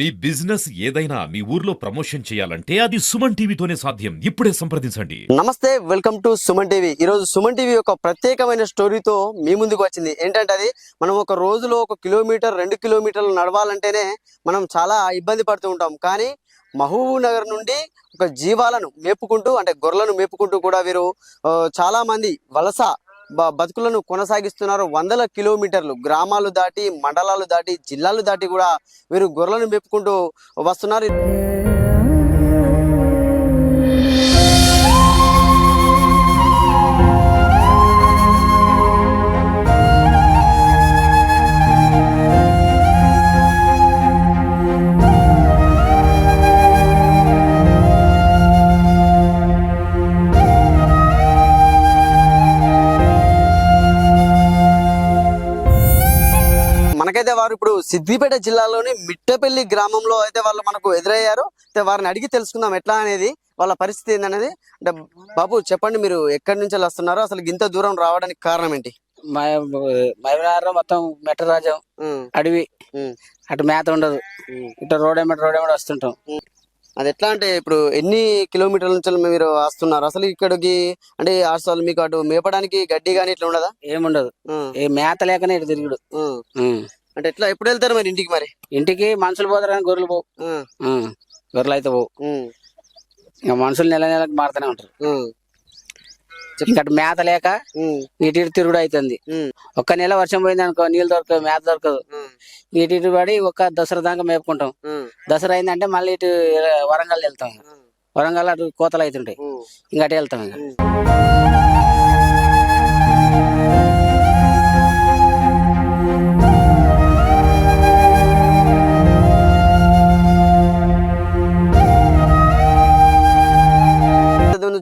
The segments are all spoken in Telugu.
మీ బిజినెస్ ఏదైనా మీ ఊర్లో ప్రమోషన్ చేయాలంటే అది సుమన్ టీవీతోనే సాధ్యం. ఇప్పుడే సంప్రదించండి. నమస్తే వెల్కమ్ టు సుమన్ టీవీ. ఈరోజు సుమన్ టీవీ ఒక ప్రత్యేకమైన స్టోరీతో మీ ముందుకు వచ్చింది. ఏంటంటే అది మనం ఒక రోజులో ఒక కిలోమీటర్ రెండు కిలోమీటర్లు నడవాలంటేనే మనం చాలా ఇబ్బంది పడుతూ ఉంటాం. కానీ మహబూబ్ నగర్ నుండి ఒక జీవాలను మేపుకుంటూ అంటే గొర్రెలను మేపుకుంటూ కూడా వీరు చాలామంది చాలా మంది వలస బతుకులను కొనసాగిస్తున్నారు వందల కిలోమీటర్లు. గ్రామాలు దాటి మండలాలు దాటి జిల్లాలు దాటి కూడా వీరు గొర్రెలను మెప్పుకుంటూ వస్తున్నారు. మనకైతే వారు ఇప్పుడు సిద్దిపేట జిల్లాలోని మిట్టపల్లి గ్రామంలో అయితే వాళ్ళు మనకు ఎదురయ్యారు. అయితే వారిని అడిగి తెలుసుకుందాం ఎట్లా అనేది వాళ్ళ పరిస్థితి ఏందనేది. అంటే బాబు చెప్పండి మీరు ఎక్కడి నుంచి వస్తున్నారు అసలు ఇంత దూరం రావడానికి కారణం ఏంటి? మైవరారం మొత్తం మెట్టరాజం అడవి అటు మేత ఉండదు. ఇటు రోడ్ ఎమ్మటి రోడ్ ఎమ్మటి వస్తుంటాం. అది ఎట్లా అంటే ఇప్పుడు ఎన్ని కిలోమీటర్ల నుంచి మీరు వస్తున్నారు? అసలు ఇక్కడికి అంటే అసలు మీకు అటు మేపడానికి గడ్డి కానీ ఇట్లా ఉండదా? ఏముండదు. ఏ మేత లేకనే ఇటు తిరుగుడు. ఉం. అంటే ఎట్లా ఎప్పుడు వెళ్తారు మరి ఇంటికి మరి? ఇంటికి మనుషులు పోతారు కానీ గొర్రెలు పోవు. ఉం. గొర్రెలు అయితే పోవు. ఇంకా మనుషులు నెల నెలకు మారుతూనే ఉంటారు. ఉమ్, ఇంకా అటు మేత లేక ఇటు ఇటు తిరుగుడు అవుతుంది ఒక్క నెల వర్షం పోయింది అనుకో నీళ్ళు దొరకదు మేత దొరకదు. ఇటు ఇటు పడి ఒక్క దసరా దాకా మేపుకుంటాం. దసరా అయిందంటే మళ్ళీ ఇటు వరంగల్ వెళ్తాం. వరంగల్ అటు కోతలు అవుతుంటాయి. ఇంకా అటు వెళ్తాం ఇంకా.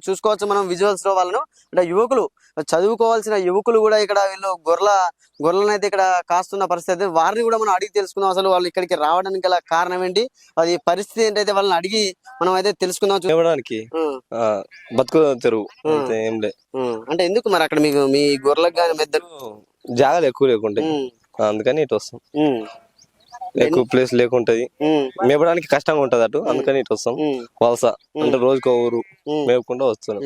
చూసుకోవచ్చు మనం విజువల్స్లో వాళ్ళను. అంటే యువకులు చదువుకోవాల్సిన యువకులు కూడా ఇక్కడ వీళ్ళు గొర్రెల గొర్రెలను అయితే ఇక్కడ కాస్తున్న పరిస్థితి వారిని కూడా మనం అడిగి తెలుసుకుందాం. అసలు వాళ్ళు ఇక్కడికి రావడానికి గల కారణం ఏంటి? అది పరిస్థితి ఏంటైతే వాళ్ళని అడిగి మనం అయితే తెలుసుకుందాం చూ- ఇవ్వడానికి ఉం, బతుకు తెరువు. ఏం లే. ఉం. అంటే ఎందుకు మరి అక్కడ మీకు మీ గొర్రెలకు కానీ మెద్దలు? జాగాలు ఎక్కువ లేకుంటాయి ఉం, అందుకని ఇటు వస్తాం. ఎక్కువ ప్లేస్ లేకుంటది. మేపడానికి కష్టంగా ఉంటది అటు అందుకని ఇటు వస్తాం. వలస అంటే రోజుకో ఊరు ఉం. మేపుకుంటూ వస్తున్నాం.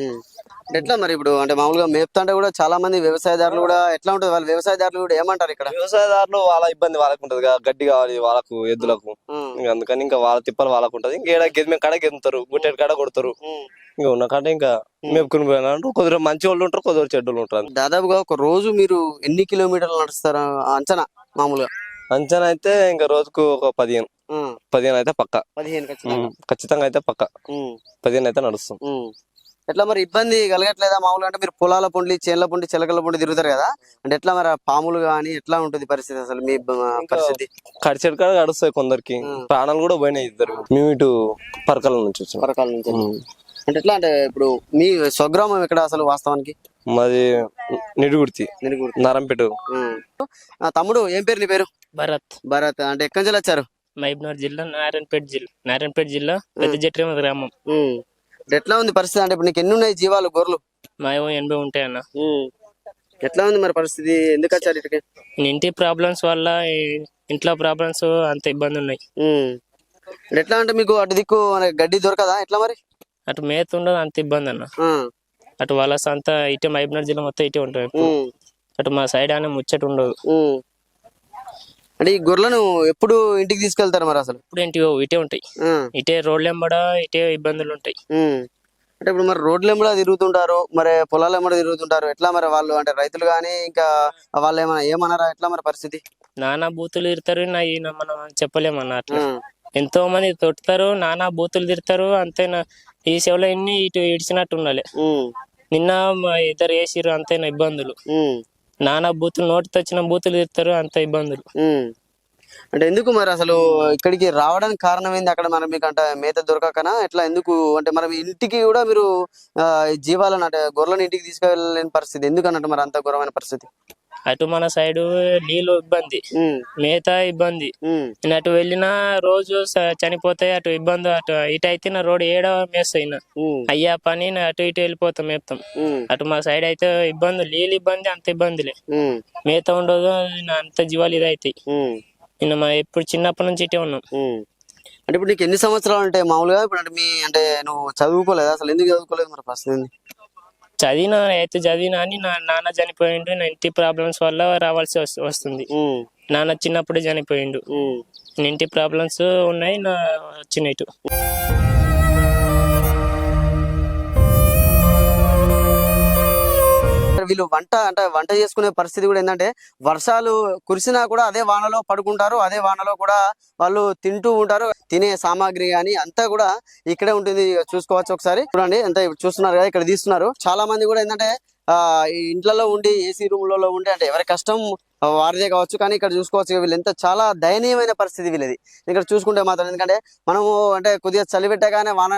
ఎట్లా మరి ఇప్పుడు అంటే మామూలుగా మేపుతుంటే కూడా చాలా మంది వ్యవసాయదారులు కూడా ఎట్లా ఉంటుంది? వాళ్ళ వ్యవసాయదారులు కూడా ఏమంటారు ఇక్కడ? వ్యవసాయదారులు వాళ్ళ ఇబ్బంది వాళ్ళకు ఉంటది గడ్డి కావాలి వాళ్ళకు ఎద్దులకు. అందుకని ఇంకా వాళ్ళ తిప్పలు వాళ్ళకు ఉంటది ఇంకా ఏడ గెది మేము కడ గెంతుతారు గుట్టెడు కాడ కొడతారు. ఇంకా ఉన్న కాడ ఇంకా మేపుకుని పోయినారు కొద్దిగా మంచి వాళ్ళు ఉంటారు కొద్దిగా చెడ్డలు ఉంటారు దాదాపుగా ఒక రోజు మీరు ఎన్ని కిలోమీటర్లు నడుస్తారు అంచనా మామూలుగా? అంచనా అయితే ఇంకా రోజుకు ఒక పదిహేను. పదిహేను అయితే పక్క. పదిహేను ఖచ్చితంగా. ఖచ్చితంగా అయితే పక్క. పదిహేను అయితే నడుస్తాం ఉం. ఎట్లా మరి ఇబ్బంది కలగట్లేదా మామూలుగా? అంటే మీరు పొలాల పొండి చేన్ల పొండి చిలకల పొండి తిరుగుతారు కదా. అంటే ఎట్లా మరి పాములు కానీ ఎట్లా ఉంటుంది పరిస్థితి అసలు మీ పరిస్థితి? కడిచెడు కాడ గడుస్తాయి కొందరికి. ప్రాణాలు కూడా పోయినాయి ఇద్దరు. మేము ఇటు పరకాల నుంచి పరకాల నుంచి అంటే ఎట్లా అంటే ఇప్పుడు మీ స్వగ్రామం ఎక్కడ అసలు వాస్తవానికి? మాది నిడుగుర్తి. నారంపేట. తమ్ముడు ఏం పేరు నీ పేరు? భరత్. భరత్ అంటే ఎక్కడి నుంచి వచ్చారు? మహబూబ్నగర్ జిల్లా నారాయణపేట జిల్లా నారాయణపేట జిల్లా పెద్ద జట్రేమ గ్రామం. ఎట్లా ఉంది పరిస్థితి? అంటే ఇప్పుడు నీకు ఎన్ని ఉన్నాయి జీవాలు గొర్రెలు? మా ఎనభై ఉంటాయన్న. ఉం. ఎట్లా ఉంది మరి పరిస్థితి? ఎందుకు వచ్చారు ఇటుకి? ఇంటి ప్రాబ్లమ్స్ వల్ల ఇంట్లో ప్రాబ్లమ్స్ అంత ఇబ్బంది ఉన్నాయి. ఎట్లా అంటే మీకు అటు దిక్కు గడ్డి దొరకదా? ఎట్లా మరి? అటు మేత ఉండదు అంత ఇబ్బంది అన్న. అటు వలస అంతా ఇటే మహబూబ్నగర్ జిల్లా మొత్తం ఇటే ఉంటుంది ఎప్పుడు. ఉం. అటు మా సైడ్ అనే ముచ్చట ఉండదు. అంటే ఈ గొర్రెలను ఎప్పుడు ఇంటికి తీసుకెళ్తారు మరి అసలు ఇప్పుడు ఇంటి ఇటే ఉంటాయి. ఇటే రోడ్లు ఎంబడ ఇటే ఇబ్బందులు ఉంటాయి. అంటే ఇప్పుడు మరి రోడ్లు ఎమ్మడ తిరుగుతుంటారు మరి పొలాలు ఎమ్మడ తిరుగుతుంటారు ఎట్లా మరి వాళ్ళు అంటే రైతులు కానీ ఇంకా వాళ్ళు ఏమైనా ఏమన్నారా ఎట్లా మరి పరిస్థితి నానా బూతులు నా- మనం చెప్పలేమన్న అట్లా. ఎంతో మంది తొట్టుతారు నానా బూతులు తిడతారు అంతేనా ఈ సేవలో ఎన్ని ఇటు ఇడిచినట్టు ఉండాలి. నిన్న మా ఇద్దరు వేసిర్రు అంతేనా ఇబ్బందులు. నానా బూతులు నోటితో వచ్చిన బూతులు తిడతారు అంత ఇబ్బందులు. అంటే ఎందుకు మరి అసలు ఇక్కడికి రావడానికి కారణం ఏంది? అక్కడ మరి మీకు అంటే మేత దొరకకనా? ఎట్లా ఎందుకు? అంటే మరి ఇంటికి కూడా మీరు జీవాలను అంటే గొర్రెలను ఇంటికి తీసుకెళ్ళలేని పరిస్థితి. ఎందుకు అన్నట్టు మరి అంత ఘోరమైన పరిస్థితి? అటు మన సైడు నీళ్ళు ఇబ్బంది. మేత ఇబ్బంది. నేను అటు వెళ్ళినా రోజు చనిపోతాయి అటు ఇబ్బంది అటు ఇటు అయితే నా రోడ్ ఏడవ మేస్తాయినా. అయ్యా పని అటు ఇటు వెళ్ళిపోతాం మేపుతాం. అటు మా సైడ్ అయితే ఇబ్బంది నీళ్ళు ఇబ్బంది అంత ఇబ్బందిలే. మేత ఉండదు నా అంత జీవాలు ఇది అవుతాయి ఉం. నిన్న మా ఎప్పుడు చిన్నప్పటి నుంచి ఇటే ఉన్నాం. అంటే ఇప్పుడు నీకు ఎన్ని సంవత్సరాలు ఉంటాయి మామూలుగా ఇప్పుడు అంటే మీ అంటే నువ్వు చదువుకోలేదు అసలు ఎందుకు చదువుకోలేదు మరి ఫస్ట్ చదివిన ఎయిత్ చదివిన అని నా నాన్న చనిపోయిండు. నా ఇంటి ప్రాబ్లమ్స్ వల్ల రావాల్సి వస్- వస్తుంది. నాన్న చిన్నప్పుడే చనిపోయిండు. ఇంటి ప్రాబ్లమ్స్ ఉన్నాయి నా వచ్చినాయి వీళ్ళు వంట అంటే వంట చేసుకునే పరిస్థితి కూడా ఏంటంటే వర్షాలు కురిసినా కూడా అదే వానలో పడుకుంటారు అదే వానలో కూడా వాళ్ళు తింటూ ఉంటారు తినే సామాగ్రి కానీ అంతా కూడా ఇక్కడే ఉంటుంది. చూసుకోవచ్చు ఒకసారి. చూడండి ఎంత చూస్తున్నారు కదా ఇక్కడ తీస్తున్నారు. చాలా మంది కూడా ఏంటంటే ఇంట్లలో ఉండి ఏసీ రూమ్లలో ఉండి అంటే ఎవరి కష్టం వారిదే కావచ్చు కానీ ఇక్కడ చూసుకోవచ్చు వీళ్ళు. ఎంత చాలా దయనీయమైన పరిస్థితి వీళ్ళది. ఇక్కడ చూసుకుంటే మాత్రం ఎందుకంటే మనము అంటే కొద్దిగా చలి పెట్టగానే వాన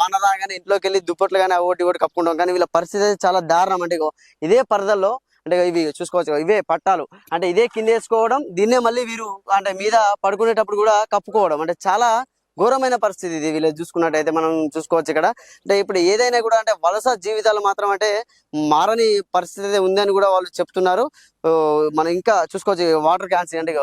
వాన రాగానే ఇంట్లోకి వెళ్ళి దుప్పట్లు కానీ ఒకటి ఒకటి కప్పుకుంటాం. కానీ వీళ్ళ పరిస్థితి అయితే చాలా దారుణం. అంటే ఇగో ఇదే పరదల్లో అంటే ఇవి చూసుకోవచ్చు ఇవే పట్టాలు. అంటే ఇదే కింద వేసుకోవడం దీన్నే మళ్ళీ వీరు అంటే మీద పడుకునేటప్పుడు కూడా కప్పుకోవడం. అంటే చాలా ఘోరమైన పరిస్థితి ఇది. వీళ్ళు చూసుకున్నట్టయితే మనం చూసుకోవచ్చు ఇక్కడ. అంటే ఇప్పుడు ఏదైనా కూడా అంటే వలస జీవితాలు మాత్రం అంటే మారని పరిస్థితి అయితే ఉందని కూడా వాళ్ళు చెప్తున్నారు. మనం ఇంకా చూసుకోవచ్చు వాటర్ క్యాన్స్ అంటే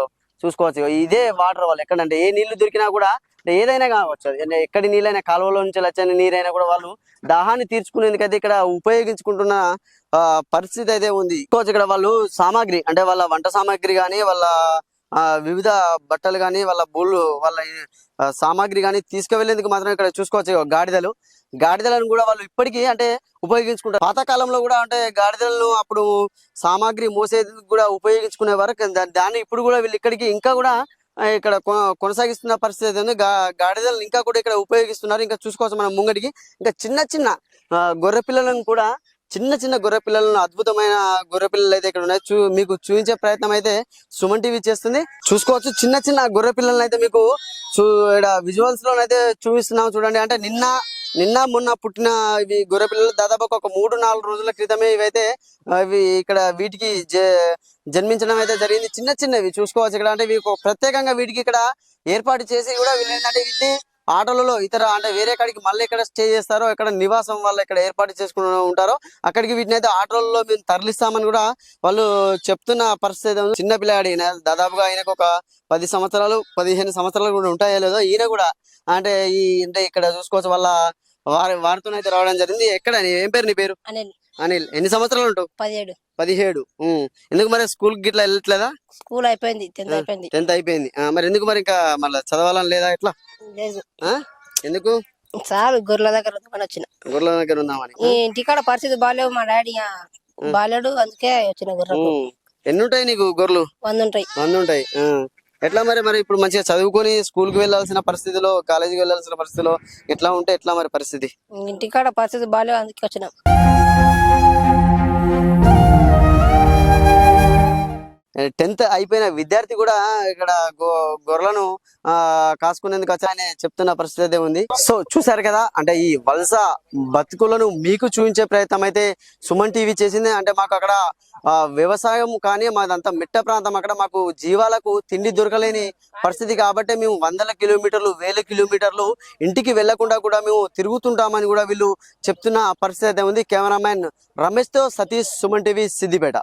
చూసుకోవచ్చు ఇదే వాటర్ వాళ్ళు ఎక్కడంటే ఏ నీళ్ళు దొరికినా కూడా ఏదైనా కావచ్చు. అంటే ఎక్కడి నీళ్ళైనా కాలువలో నుంచి వచ్చిన నీరైనా కూడా వాళ్ళు దాహాన్ని తీర్చుకునేందుకైతే ఇక్కడ ఉపయోగించుకుంటున్న ఆ, పరిస్థితి అయితే ఉంది. ఇక్కడ వాళ్ళు సామాగ్రి అంటే వాళ్ళ వంట సామాగ్రి కానీ వాళ్ళ వివిధ బట్టలు కానీ వాళ్ళ బూళ్ళు వాళ్ళ సామాగ్రి కానీ తీసుకువెళ్ళేందుకు మాత్రం ఇక్కడ చూసుకోవచ్చు గాడిదలు. గాడిదలను కూడా వాళ్ళు ఇప్పటికీ అంటే ఉపయోగించుకుంటారు. పాతకాలంలో కూడా అంటే గాడిదలను అప్పుడు సామాగ్రి మోసేందుకు కూడా ఉపయోగించుకునేవారు వరకు దాన్ని ఇప్పుడు కూడా వీళ్ళు ఇక్కడికి ఇంకా కూడా ఇక్కడ కొనసాగిస్తున్న పరిస్థితి ఉంది. గాడిదలను ఇంకా కూడా ఇక్కడ ఉపయోగిస్తున్నారు. ఇంకా చూసుకోవచ్చు మనం ముంగడికి ఇంకా చిన్న చిన్న ఆ, గొర్రె పిల్లలను కూడా చిన్న చిన్న గొర్రె పిల్లలను అద్భుతమైన గొర్రె పిల్లలు అయితే ఇక్కడ ఉన్నాయి. చూ మీకు చూపించే ప్రయత్నం అయితే సుమన్ టీవీ చేస్తుంది. చూసుకోవచ్చు చిన్న చిన్న గొర్రె పిల్లలను అయితే మీకు చూ ఇక్కడ విజువల్స్లో అయితే చూపిస్తున్నాం చూడండి. అంటే నిన్న నిన్న మొన్న పుట్టిన ఇవి గొర్రె పిల్లలు దాదాపు ఒక మూడు నాలుగు రోజుల క్రితమే ఇవైతే ఆ, ఇవి ఇక్కడ వీటికి జ- జన్మించడం అయితే జరిగింది. చిన్న చిన్నవి చూసుకోవచ్చు ఇక్కడ. అంటే ఇవి ప్రత్యేకంగా వీటికి ఇక్కడ ఏర్పాటు చేసి కూడా వీళ్ళు ఏంటంటే వీటిని ఆటోలలో ఇతర అంటే వేరే కాడికి మళ్ళీ ఎక్కడ స్టే చేస్తారో ఎక్కడ నివాసం వాళ్ళు ఇక్కడ ఏర్పాటు చేసుకుని ఉంటారో అక్కడికి వీటిని అయితే ఆటోలలో మేము తరలిస్తామని కూడా వాళ్ళు చెప్తున్న పరిస్థితి ఉంది. చిన్న పిల్లాడు ఈయన దాదాపుగా ఆయనకు ఒక పది సంవత్సరాలు పదిహేను సంవత్సరాలు కూడా ఉంటాయో లేదో ఈయన కూడా అంటే ఈ అంటే ఇక్కడ చూసుకోవచ్చు వాళ్ళ వారి వారితో అయితే రావడం జరిగింది. ఎక్కడ? ఏం పేరు నీ పేరు? అనిల్. అనిల్. ఎన్ని సంవత్సరాలు ఉంటావు? పదిహేడు. పదిహేడు. ఎందుకు మరి స్కూల్ గిట్లా వెళ్ళట్లేదా? స్కూల్ అయిపోయింది టెన్త్. అయిపోయింది. టెన్త్ అయిపోయింది. మరి ఎందుకు మరి ఇంకా మళ్ళీ చదవాలని లేదా ఆ? ఎందుకు? చాలు గొర్రెల దగ్గర వచ్చిన. గొర్రెల దగ్గర ఉన్నామని ఈ ఇంటికాడ పరిస్థితి బాగాలేవు మా డాడీ బాలేడు అందుకే వచ్చిన గొర్రెకు ఉమ్. ఎన్ని ఉంటాయి నీకు గొర్రెలు? వంద ఉంటాయి వంద ఉంటాయి. ఎట్లా మరి మరి ఇప్పుడు మంచిగా చదువుకొని స్కూల్కి వెళ్ళాల్సిన పరిస్థితిలో కాలేజీకి వెళ్ళాల్సిన పరిస్థితిలో ఎట్లా ఉంటే ఎట్లా మరి పరిస్థితి? ఇంటికాడ పరిస్థితి బాగాలేవు అందుకే వచ్చినాం. టెన్త్ అయిపోయిన విద్యార్థి కూడా ఇక్కడ గొర్రెలను ఆ కాసుకునేందుకు వచ్చాయని చెప్తున్న పరిస్థితి అయితే ఉంది. సో చూసారు కదా అంటే ఈ వలస బతుకులను మీకు చూపించే ప్రయత్నం అయితే సుమన్ టీవీ చేసింది. అంటే మాకు అక్కడ వ్యవసాయం కానీ మాదంతా మిట్ట ప్రాంతం అక్కడ మాకు జీవాలకు తిండి దొరకలేని పరిస్థితి కాబట్టి మేము వందల కిలోమీటర్లు వేల కిలోమీటర్లు ఇంటికి వెళ్ళకుండా కూడా మేము తిరుగుతుంటామని కూడా వీళ్ళు చెప్తున్న పరిస్థితి అయితే ఉంది. కెమెరామ్యాన్ రమేష్తో సతీష్ సుమన్ టీవీ సిద్దిపేట.